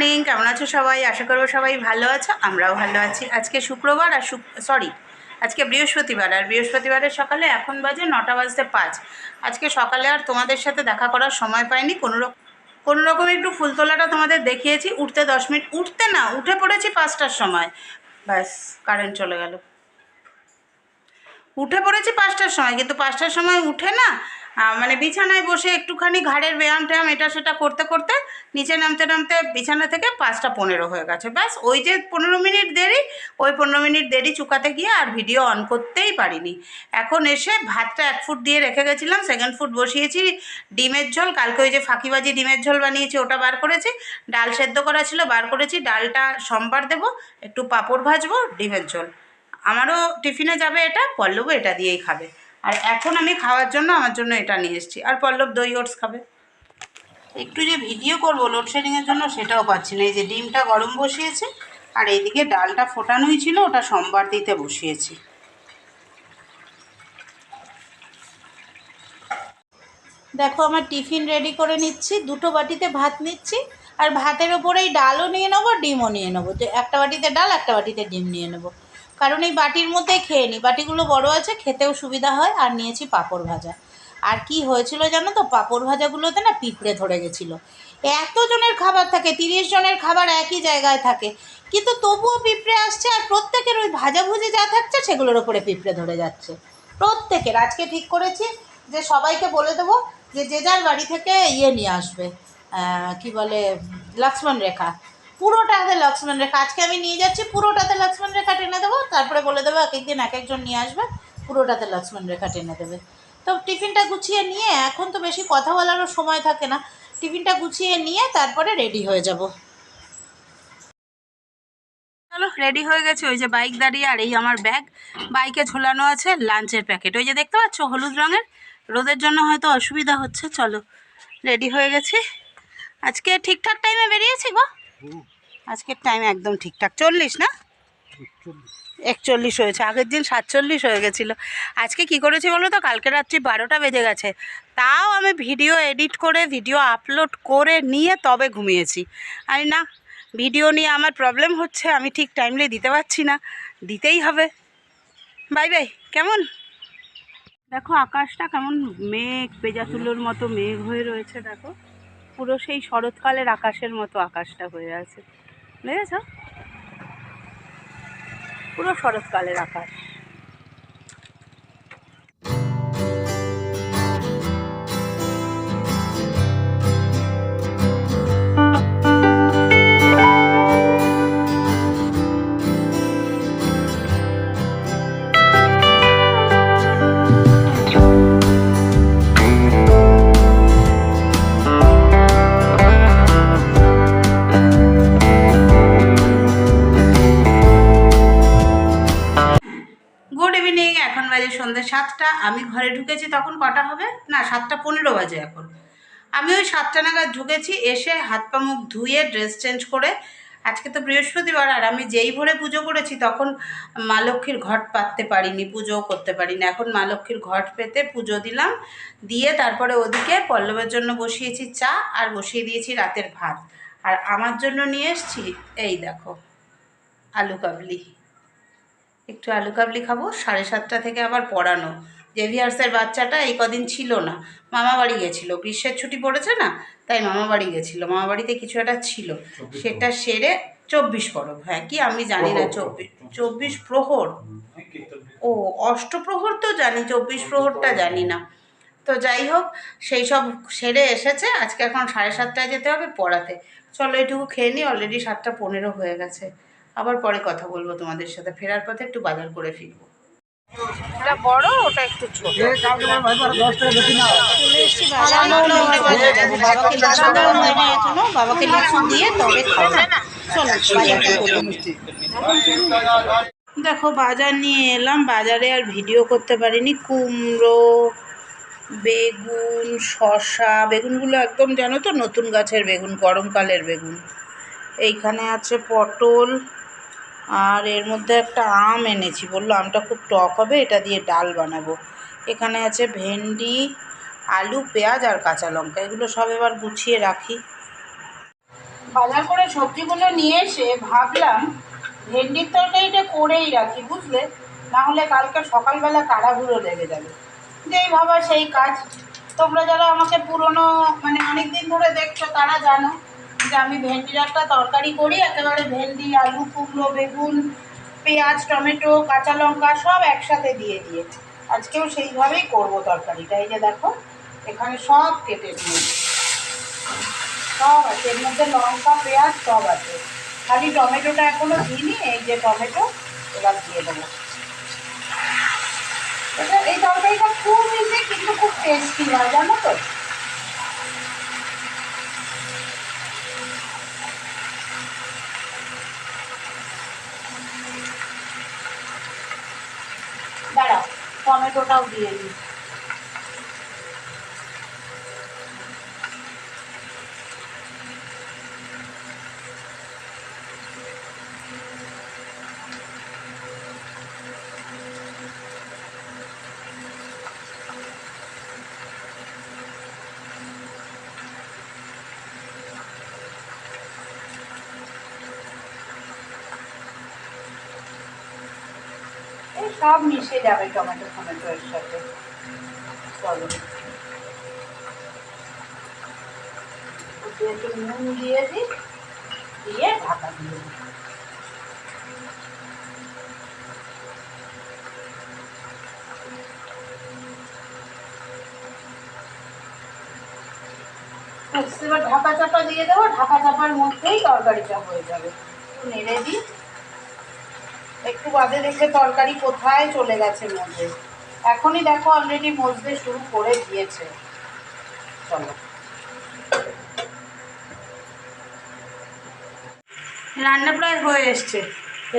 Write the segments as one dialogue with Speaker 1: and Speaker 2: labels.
Speaker 1: Morning কেমন আছো সবাই? আশা করব সবাই ভালো আছো, আমরাও ভালো আছি। আজকে শুক্রবার আর সরি আজকে বৃহস্পতিবার, আর বৃহস্পতিবারের সকালে এখন বাজে নটা বাজতে পাঁচ। আজকে সকালে আর তোমাদের সাথে দেখা করার সময় পাইনি, কোনো রকম কোনো রকম একটু ফুল তোলাটা তোমাদের দেখিয়েছি, উঠতে দশ মিনিট, উঠতে না, উঠে পড়েছি পাঁচটার সময়। ব্যাস কারেন্ট চলে গেল। উঠে পড়েছি পাঁচটার সময়, কিন্তু পাঁচটার সময় উঠে না মানে বিছানায় বসে একটুখানি ঘাড়ের ব্যায়াম ট্যায়াম এটা সেটা করতে করতে নিচে নামতে নামতে বিছানা থেকে পাঁচটা পনেরো হয়ে গেছে। ব্যাস, ওই যে পনেরো মিনিট দেরি, ওই পনেরো মিনিট দেরি চুকাতে গিয়ে আর ভিডিও অন করতেই পারিনি। এখন এসে ভাতটা এক ফুট দিয়ে রেখে গেছিলাম সেকেন্ড ফুট বসিয়েছি, ডিমের ঝোল, কালকে ওই যে ফাঁকিবাজি ডিমের ঝোল বানিয়েছি ওটা বার করেছি, ডাল সেদ্ধ করা ছিল বার করেছি, ডালটা সোমবার দেবো, একটু পাঁপড় ভাজবো, ডিমের ঝোল। আমারও টিফিনে যাবে এটা, পল্লবও এটা দিয়েই খাবে। আর এখন আমি খাওয়ার জন্য আমার জন্য এটা নিয়ে এসেছি। আর পল্লব দই ওটস খাবে। একটু যে ভিডিও করব লোডশেডিংয়ের জন্য সেটাও পাচ্ছি না। এই যে ডিমটা গরম বসিয়েছে আর এইদিকে ডালটা ফোটানোই ছিল ওটা সোমবার দিতে বসিয়েছি। দেখো আমার টিফিন রেডি করে নিচ্ছি দুটো বাটিতে ভাত নিচ্ছি আর ভাতের ওপরেই ডালও নিয়ে নেব ডিমও নিয়ে নেব। তো একটা বাটিতে ডাল একটা বাটিতে ডিম নিয়ে নেব। কারণ এই বাটির মধ্যেই খেয়ে নিই বাটিগুলো বড় আছে, খেতেও সুবিধা হয়, আর নিয়েছি পাঁপড় ভাজা। আর কি হয়েছিল জানো তো? পাঁপড় ভাজাগুলোতে না পিঁপড়ে ধরে গেছিল। এত জনের খাবার থাকে, তিরিশ জনের খাবার একই জায়গায় থাকে। কিন্তু তবুও পিঁপড়ে আসছে, আর প্রত্যেকের ওই ভাজাভুজি যা থাকছে, সেগুলোর ওপরে পিঁপড়ে ধরে যাচ্ছে। প্রত্যেকের। আজকে ঠিক করেছি যে সবাইকে বলে দেবো যে যে যার বাড়ি থেকে ইয়ে নিয়ে আসবে কি বলে লক্ষ্মণ রেখা। পুরোটাতে লক্ষ্মণ রেখা। আজকে আমি নিয়ে যাচ্ছি পুরোটাতে লক্ষ্মণ রেখা টেনে দেবো, তারপরে বলে দেবো এক একদিন এক একজন নিয়ে আসবে, পুরোটাতে লক্ষ্মণ রেখা টেনে দেবে। তো টিফিনটা গুছিয়ে নিয়ে, এখন তো বেশি কথা বলারও সময় থাকে না, টিফিনটা গুছিয়ে নিয়ে তারপরে রেডি হয়ে যাব। চলো, রেডি হয়ে গেছে, ওই যে বাইক দাঁড়িয়ে আর এই আমার ব্যাগ। বাইকে ঝোলানো আছে, লাঞ্চের প্যাকেট। ওই যে দেখতে পাচ্ছ, হলুদ রঙের। রোদের জন্য হয়তো অসুবিধা হচ্ছে, চলো, রেডি হয়ে গেছি। আজকে ঠিকঠাক টাইমে বেরিয়েছি গো? আজকের টাইম একদম ঠিকঠাক। চল্লিশ না? একচল্লিশ হয়েছে। আগের দিন সাতচল্লিশ হয়ে গেছিল। আজকে কি করেছি বলো তো? কালকে রাত্রি বারোটা বেজে গেছে। তাও আমি ভিডিও এডিট করে ভিডিও আপলোড করে নিয়ে তবে ঘুমিয়েছি। আমি না ভিডিও নিয়ে আমার প্রবলেম হচ্ছে। আমি ঠিক টাইমলি দিতে পারছি না। দিতেই হবে। Bye bye. কেমন? দেখো, আকাশটা কেমন মেঘ, পেজা তুলোর মতো মেঘ হয়ে রয়েছে, দেখো। পুরো সেই শরৎকালের আকাশের মতো আকাশটা হয়ে আছে। বুঝেছ? পুরো শরৎকালের আকাশ। সন্ধ্যে সাতটা, আমি ঘরে ঢুকেছি, তখন কটা হবে? না, সাতটা পনেরো বাজে এখন। আমি ওই সাতটা নাগাদ ঢুকেছি, এসে হাত পা মুখ ধুয়ে ড্রেস চেঞ্জ করে, আজকে তো বৃহস্পতিবার, আর আমি যেই ভোরে পুজো করেছি, তখন মা লক্ষ্মীর ঘট পাততে পারিনি, পুজোও করতে পারিনি। এখন মা লক্ষ্মীর ঘট পেতে পুজো দিলাম, দিয়ে তারপরে ওদিকে পল্লবের জন্য বসিয়েছি চা, আর বসিয়ে দিয়েছি রাতের ভাত। আর আমার জন্য নিয়ে এসছি, এই দেখো, আলু কাবলি। একটু আলু কাবলি খাব সাড়ে সাতটা থেকে আবার পড়ানো। জেভিয়ার্সের বাচ্চাটা এই কদিন ছিল না। মামা বাড়ি গেছিল। গ্রীষ্মের ছুটি পড়েছে না? তাই মামা বাড়ি গেছিল। মামা বাড়িতে কিছু একটা ছিল। সেটা সেরে চব্বিশ পরব হ্যাঁ কি আমি জানি না। চব্বিশ চব্বিশ প্রহর? ও অষ্টপ্রহর তো জানি চব্বিশ প্রহরটা জানি না। তো যাই হোক সেই সব সেরে এসেছে। আজকে এখন সাড়ে সাতটায় যেতে হবে পড়াতে। চলো এটুকু খেয়ে নিই। অলরেডি সাতটা পনেরো হয়ে গেছে। আবার পরে কথা বলব তোমাদের সাথে। ফেরার পথে একটু বাজার করে ফিরবো। এটা বড় ওটা একটু ছোট? বাবাকে লিচু দিয়ে তবে। দেখো বাজার নিয়ে এলাম। বাজারে আর ভিডিও করতে পারিনি। কুমড়ো বেগুন শসা বেগুনগুলো একদম জানো তো নতুন গাছের বেগুন গরমকালের বেগুন। এইখানে আছে পটল আর এর মধ্যে একটা আম এনেছি। বলল, আমটা খুব টক হবে, এটা দিয়ে ডাল বানাবো। এখানে আছে ভেন্ডি, আলু, পেঁয়াজ আর কাঁচা লঙ্কা। এগুলো সব এবার গুছিয়ে রাখি। বাজার করে সবজিগুলো নিয়ে এসে ভাবলাম, ভেন্ডির তরকারিটা করেই রাখি, বুঝলে? না হলে কালকে সকালবেলা তাড়াহুড়ো লেগে যাবে। যেই ভাবা সেই কাজ। তোমরা যারা আমাকে পুরনো মানে অনেক দিন ধরে দেখছ, তারা জানো যে আমি ভেন্ডির একটা তরকারি করি, একেবারে ভেন্ডি, আলু, কুমড়ো, বেগুন, পেঁয়াজ, টমেটো, কাঁচা লঙ্কা সব একসাথে দিয়ে দিয়ে আজকেও সেইভাবেই করব তরকারিটা। এই যে দেখো, এখানে সব কেটে নিয়েছি সব আছে, এর মধ্যে লঙ্কা, পেঁয়াজ সব আছে। খালি টমেটোটা এখনও দিইনি, এই যে টমেটো, এবার দিয়ে দেবো। এই তরকারিটা খুব ইজি কিন্তু খুব টেস্টি হয়, জানো তো দাঁড়াও টমেটোটাও দিয়ে দিই এই সব মিশে যাবে টমেটো টমেটো এর সাথে। চলো। একটু নুন দিয়ে দিই, দিয়ে ঢাকা দিয়ে দিই। এবার ঢাকা চাপা দিয়ে দেবো, ঢাকা চাপার মধ্যেই তরকারিটা হয়ে যাবে। নেড়ে দিই। একটু বাদে দেখবে তরকারি কোথায় চলে গেছে মধ্যে এখনই দেখো অলরেডি মজতে শুরু করে দিয়েছে। চলো। রান্না প্রায় হয়ে এসছে।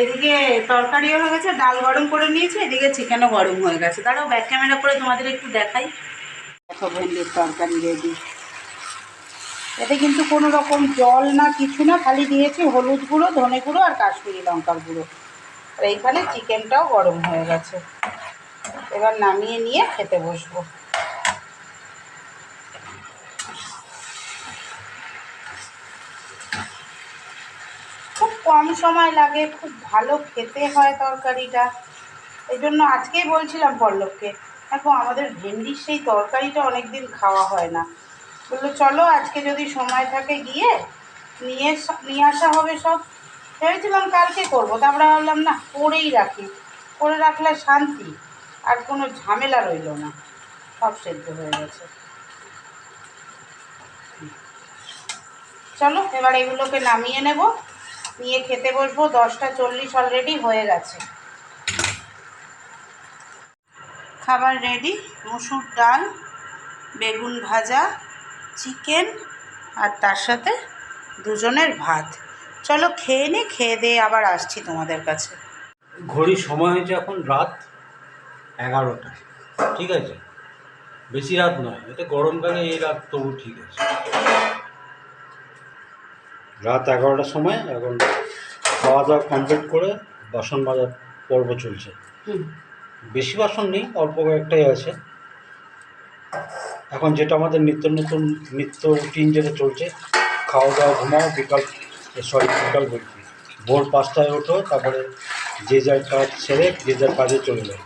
Speaker 1: এদিকে তরকারিও হয়ে গেছে, ডাল গরম করে নিয়েছি, এদিকে চিকেনও গরম হয়ে গেছে। দাঁড়াও ব্যাক ক্যামেরা করে তোমাদের একটু দেখাই। দেখো ভেন্ডির তরকারি রেডি এতে কিন্তু কোনো রকম জল না, কিছু না, খালি দিয়েছি হলুদ গুঁড়ো, ধনে গুঁড়ো আর কাশ্মীরি লঙ্কার গুঁড়ো। আর এইখানে চিকেনটাও গরম হয়ে গেছে। এবার নামিয়ে নিয়ে খেতে বসবো। খুব কম সময় লাগে, খুব ভালো খেতে হয় তরকারিটা। এই জন্য আজকেই বলছিলাম পল্লবকে, দেখো আমাদের ভেন্ডির সেই তরকারিটা অনেক দিন খাওয়া হয় না। বলল, চলো আজকে যদি সময় থাকে গিয়ে, নিয়ে নিয়ে আসা হবে সব। ভেবেছিলাম কালকে করব, তারপরে ভাবলাম না, করেই রাখি। করে রাখলে শান্তি, আর কোনো ঝামেলা রইল না, সব সেদ্ধ হয়ে গেছে। চলো, এবার এগুলোকে নামিয়ে নেব, নিয়ে খেতে বসবো, দশটা চল্লিশ অলরেডি হয়ে গেছে। খাবার রেডি মুসুর ডাল, বেগুন ভাজা চিকেন আর তার সাথে দুজনের ভাত। চলো খেয়ে নে খেয়ে দিয়ে আবার আসছি তোমাদের কাছে।
Speaker 2: ঘড়ির সময় হয়েছে এখন রাত এগারোটা। ঠিক আছে? বেশি রাত নয় এতে গরমকালে এই রাত তবু ঠিক আছে। রাত এগারোটার সময় এখন খাওয়া দাওয়া কমপ্লিট করে বাসন মাজার পর্ব চলছে। বেশি বাসন নেই অল্প কয়েকটাই আছে। এখন যেটা আমাদের নিত্য নতুন নিত্য রুটিন যেটা চলছে খাওয়া দাওয়া ঘুমাও বিকাল সরি বিকাল বলছি। ভোর পাঁচটায় ওঠো তারপরে যে যার কাজ ছেড়ে যে যার কাজে চলে যায়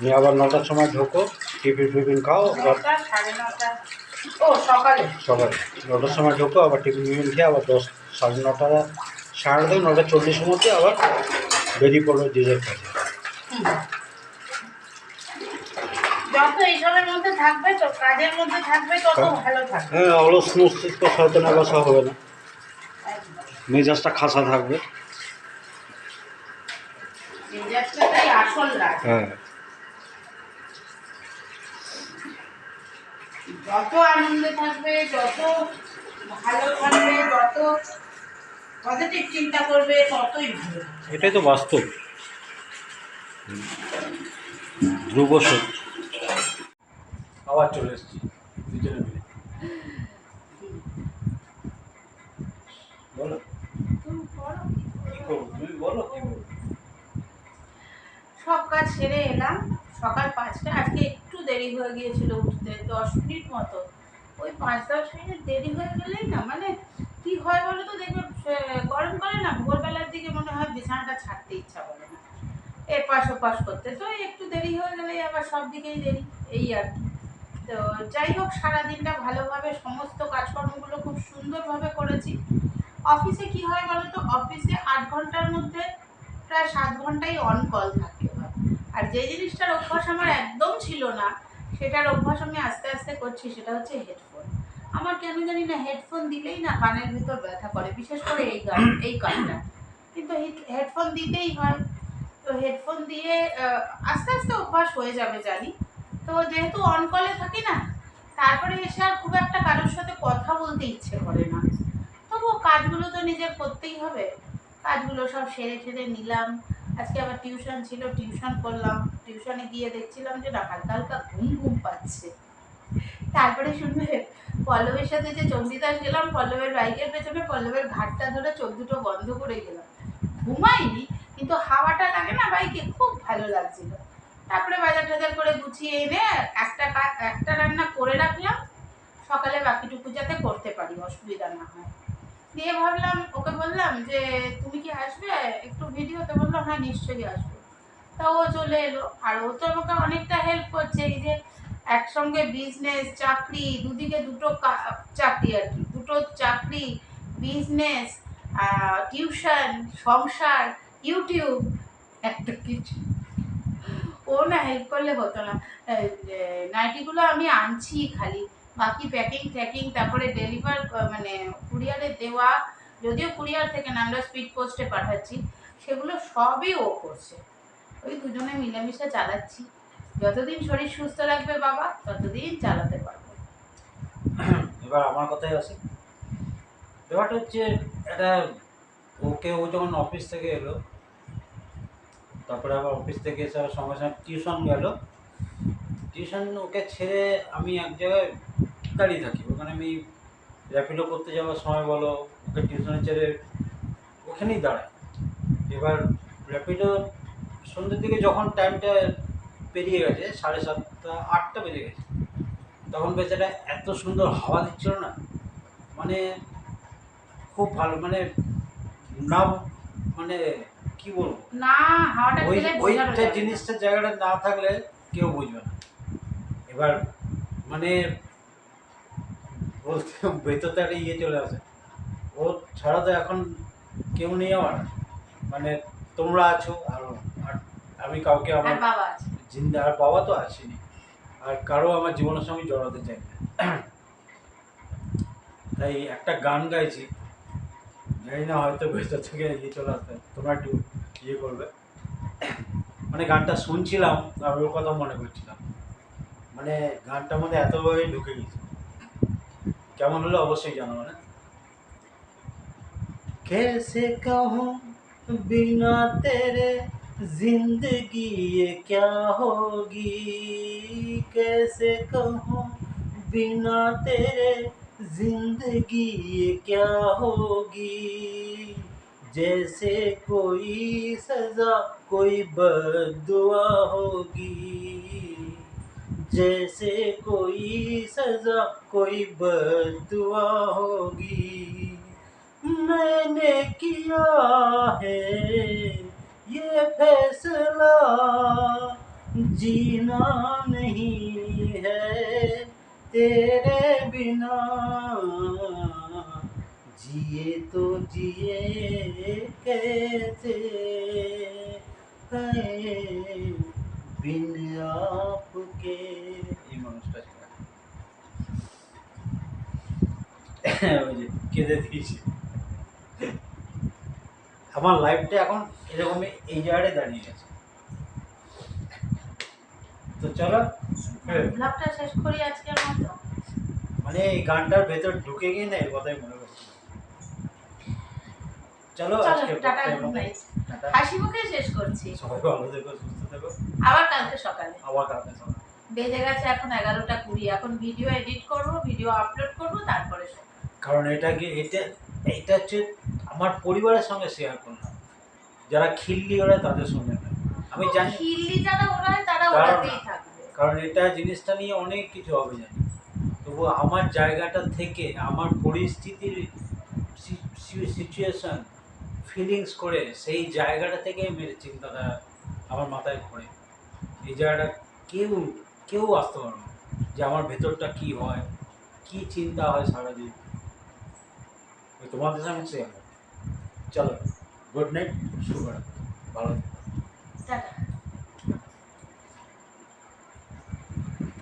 Speaker 2: নিয়ে আবার নটার সময় ঢোকো টিফিন ফিফিন খাও আবার
Speaker 1: সকালে?
Speaker 2: নটার সময় ঢোকো আবার টিফিন ফিফিন খেয়ে আবার দশ সাড়ে নটা সাড়ে নটা নটা চল্লিশের মধ্যে আবার বেরিয়ে পড়ল যে যার কাজে। হ্যাঁ অলস মস্তিষ্ক সচেতনা বসা হবে না। মেজাজটা খাসা থাকবে। হ্যাঁ।
Speaker 1: যত আনন্দে থাকবে যত ভালো থাকবে যত পজিটিভ চিন্তা করবে ততই ভালো।
Speaker 2: এটাই তো বাস্তব। ধ্রুব সত্য। আবার চলে এসেছি।
Speaker 1: সেরে এলাম। সকাল পাঁচটা, আজকে একটু দেরি হয়ে গিয়েছিল উঠতে, দশ মিনিট মতো। ওই পাঁচ, দশ মিনিট দেরি হয়ে গেলেই না মানে কি হয় বলো তো, দেখবে গরম করে না, ভোরবেলার দিকে মনে হয় বিছানাটা ছাড়তে ইচ্ছা করে না। এর পাশ ওপাশ করতে, তো একটু দেরি হয়ে গেলে আবার সব দিকেই দেরি, এই আর কি। তো যাই হোক, সারাদিনটা ভালোভাবে সমস্ত কাজকর্মগুলো খুব সুন্দরভাবে করেছি। অফিসে কি হয় বলো তো, অফিসে আট ঘণ্টার মধ্যে প্রায় সাত ঘন্টাই অন কল থাকে। যে জিনিসটার অভ্যাস আমার একদম ছিল না, সেটার অভ্যাস আমি আস্তে আস্তে করছি, সেটা হচ্ছে হেডফোন আমার কেন জানি না হেডফোন দিলেই না কানের ভিতর ব্যথা করে, বিশেষ করে এই গান এই কানটা। কিন্তু হেডফোন দিতেই হয়। তো হেডফোন দিয়ে আস্তে আস্তে অভ্যাস হয়ে যাবে জানি। তো যেহেতু অন কলে থাকি না, তারপরে এসে আর খুব একটা কারোর সাথে কথা বলতে ইচ্ছে করে না। তবুও কাজগুলো তো নিজের করতেই হবে। কাজগুলো সব সেরে ঠেরে নিলাম। আজকে আবার টিউশন ছিল, টিউশন করলাম, টিউশনে গিয়ে দেখছিলাম যে হালকা হালকা ঘুম ঘুম পাচ্ছে। তারপরে শুনবে, পল্লবের সাথে যে চণ্ডীদাস গেলাম, পল্লবের বাইকের পেছনে পল্লবের ঘাটটা ধরে চোখ দুটো বন্ধ করে গেলাম। ঘুমাইনি, কিন্তু হাওয়াটা লাগে না বাইকে, খুব ভালো লাগছিল। তারপরে বাজার টাজার করে গুছিয়ে এনে একটা একটা রান্না করে রাখলাম। সকালে বাকিটুকু যাতে করতে পারি, অসুবিধা না হয়। দিয়ে ভাবলাম, ওকে বললাম যে, তুমি কি আসবে? একটু ভিডিওতে বললাম হ্যাঁ নিশ্চয়ই আসব। তা ও চলে এলো। আর ও তো আমাকে অনেকটা হেল্প করছে, এই যে একসঙ্গে বিজনেস চাকরি, দুদিকে দুটো চাকরি আর কি, দুটো চাকরি বিজনেস টিউশন সংসার ইউটিউব একটা কিছু। ও না হেল্প করলে হতো না। নাইটিগুলো আমি আনছি খালি। বাকি প্যাকিং ট্যাকিং তারপরে ডেলিভার মানে কুরিয়ারে দেওয়া, যদিও কুরিয়ার থেকে না, আমরা স্পিড পোস্টে পাঠাচ্ছি, সেগুলো সবই ও করছে। ওই দুজনে মিলেমিশে চালাচ্ছি। যতদিন শরীর সুস্থ রাখবে বাবা, ততদিন চালাতে পারব।
Speaker 2: এবার আমার কথাই আসে ব্যাপারটা হচ্ছে এটা ওকে ও যখন অফিস থেকে এলো, তারপরে আবার অফিস থেকে এসে সঙ্গে সঙ্গে টিউশন গেল। টিউশন ওকে ছেড়ে আমি এক জায়গায় দাঁড়িয়ে থাকি। ওখানে আমি র্যাপিডো করতে যাওয়ার সময় বলো ওকে টিউশনে ছেড়ে ওখানেই দাঁড়াই। এবার র্যাপিডো সন্ধ্যের দিকে যখন টাইমটা পেরিয়ে গেছে সাড়ে সাতটা আটটা বেজে গেছে তখন বেচারা এত সুন্দর হাওয়া দিচ্ছিল না মানে খুব ভালো মানে না মানে কি বলব?
Speaker 1: না হাওয়াটা
Speaker 2: ওই ওইটা
Speaker 1: না।
Speaker 2: জিনিসটা জায়গাটা না থাকলে কেউ বুঝবে না। এবার মানে বলতে ভেতরতে একটা ইয়ে চলে আসে। ও ছাড়া তো এখন কেউ নেই আমার। মানে তোমরা আছো আর আমি কাউকে আমার জিন্দা আর বাবা তো আছেনি আর কারও আমার জীবনের সঙ্গে জড়াতে চাই না। তাই একটা গান গাইছি। জানি না হয়তো ভেতর থেকে ইয়ে চলে আসতে তোমরা একটু ইয়ে করবে। মানে গানটা শুনছিলাম আর ওর কথা মনে করছিলাম। মানে গানটার মধ্যে এতভাবে ঢুকে গেছে। কেমন হলো অবশ্যই জানো মানে कैसे कहूँ बिना तेरे जिंदगी ये क्या होगी कैसे कहूँ बिना तेरे जिंदगी ये क्या होगी जैसे कोई सजा कोई बदुआ होगी जैसे कोई सजा, कोई बदुआ होगी। मैंने किया है ये फैसला, जीना नहीं है तेरे बिना। जिए तो जिए कैसे है, बिन आपके ওই যে কেঁদে দিয়েছি। আমার লাইফটা এখন এই জায়গায় দাঁড়িয়ে গেছে। তো চলো হ্যাঁ,
Speaker 1: ব্লগটা শেষ করি আজকের মতো।
Speaker 2: মানে এই গানটার ভেতর ঢুকে গিয়ে না এর কথাই মনে করছি চলো আজকে।
Speaker 1: হাসি মুখে শেষ করছি।
Speaker 2: সবাই ভালো থেকো সুস্থ থেকো।
Speaker 1: আবার কালকে সকালে।
Speaker 2: আবার কালকে সবাই
Speaker 1: বেজে গেছে এখন এগারোটা কুড়ি। এখন ভিডিও এডিট করব ভিডিও আপলোড করব তারপরে শোবো।
Speaker 2: কারণ এটাকে এটা এটা হচ্ছে আমার পরিবারের সঙ্গে শেয়ার করলাম। যারা খিল্লি ওরা তাদের সঙ্গে। আমি জানি
Speaker 1: খিল্লি যারা ওড়ায় তারা
Speaker 2: কারণ-
Speaker 1: ওড়াতেই থাকবে।
Speaker 2: কারণ এটা জিনিসটা নিয়ে অনেক কিছু হবে জানি। তবু আমার জায়গাটা থেকে আমার পরিস্থিতির সিচুয়েশন ফিলিংস করে সেই জায়গাটা থেকে মেরে চিন্তাটা আমার মাথায় ঘোরে। এই জায়গাটা কেউ কেউ আসতে পারবে যে আমার ভেতরটা কি হয় কি চিন্তা হয় সারাদিন। তোমাদের সঙ্গে শেয়ার চলো গুড নাইট শুভ ভালো টাটা।